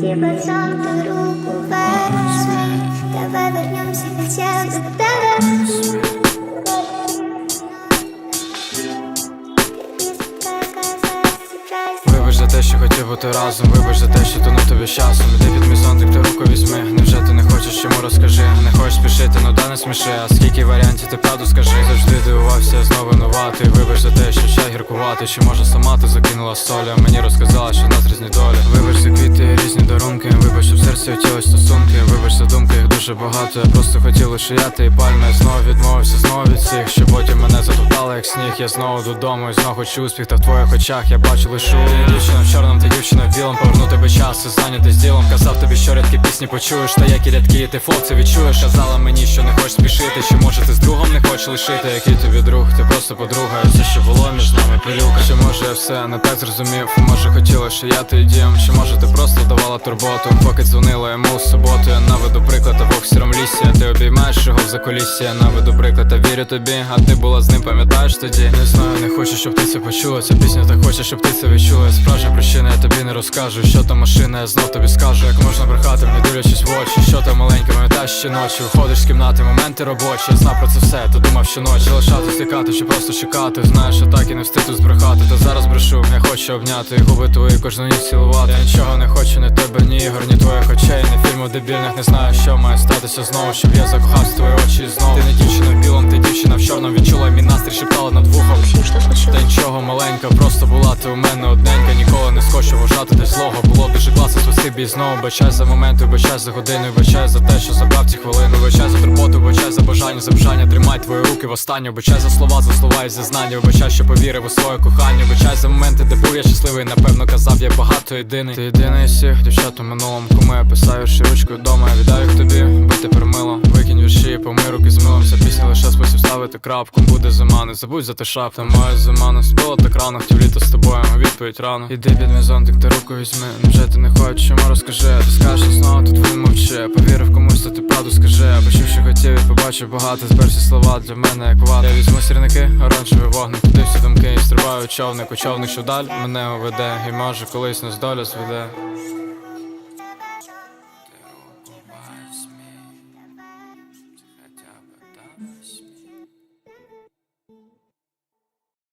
Типа сам руку возьми Давай вернемся хотя бы к те, що хотів бути разом, вибач за те, що тонув тобі часом. Іди під мій зонтик, ти руку візьми. Невже ти не хочеш чому розкажи? Не хочеш спішити, ну да не сміши. А скільки варіантів ти правду скажи? Завжди дивувався, знову винуватий Вибач за те, що ще гіркувати. Чи може сама ти закинула солі А мені розказала, що нас різні долі Вибач, що в серці хотілось стосунки Вибач за думки, їх дуже багато. Я просто хотів я і пальми Я знову відмовився знову від всіх Що потім мене затоптали, як сніг. Я знову додому і знову хочу успіх Та в твоїх очах я бачу лише дівчина в чорному, та дівчина в білому тебе час і зайнятий з ділом. Казав тобі, що рядкі пісні почуєш Та які рядки, ти флоу це відчуєш. Казала мені, що не хочеш спішити Чи може ти з другом не хочеш лишити. Який тобі друг, ти просто подруга. І Все, що було між нами пилюка. Чи може я все не так зрозумів? Може хотіла, що я ти дім? Чи може ти просто давала турботу? Поки дзвонила йому в суботу Я наведу приклад а в сіром лісі. Ти обіймаєш його в закулісі. Я наведу приклад, та вірю тобі. А ти була з ним, пам'ятаєш тоді? Не знаю, не хочу, щоб ти це почула. Ця пісня так хоче, щоб ти це відчула. Справжня причина, я тобі не розкажу Що там машина, я знов тобі скажу Як можна брехати, не дивлячись в очі Що там маленька, пам'ятаєш ще ночі Виходиш з кімнати, моменти робочі Я знав про це все, то думав щоночі Залишати, стікати, чи просто чекати Знаєш, що так і не встиг тут збрехати Та зараз брешу, я хочу обняти Губи твої кожну ніч цілувати Я нічого не хочу, ні тебе, ні ігор, ні твоїх очей Ні фільмів дебільних, не знаю, що має статися знову Щоб я закохався в твої очі знову. Ти не дівчина в білом, ти дівчина в чорному. Відчула мій настрій, шептала над вухом. Та нічого маленька, просто була ти у мене одненька. Ніколи не схочу вважати десь злого. Було дуже класно спасибі знову Бачай за моменти, бачай за годину Бачай за те, що забрав ці хвилини. Бачай за турботу, бачай за бажання, за бажання Тримай твої руки в останню. Бачай за слова, за слова і зізнання Вибачай, що повірив у своє кохання. Бачай за моменти, де був я щасливий. Напевно казав, я багато єдиний. Ти єдиний із всіх дівчат у минулому Кому я писав вірші ручкою вдома. Я віддаю їх тобі, би тепер мило Викинь вірші, помий руки з милом. Ця пісня лише спосіб ставити крапку. Буде зима, не забудь за те Та моя зима не спила так рано Хотів літо з тобою, відповідь рано. Іди під мій зонтик, ти руку візьми. Невже ти не хочеш, чому розкажи? Ти скажеш знову, тут він мовчи. Повірив комусь, то ти правду скажи. Почув, що хотів бачу багато, з перші слова для мене як вата Я візьму сірники, оранжеві вогни, Туди всі думки і стрибаю човник, у човник, що даль мене уведе, і може колись нас доля зведе. Ти побавсь б там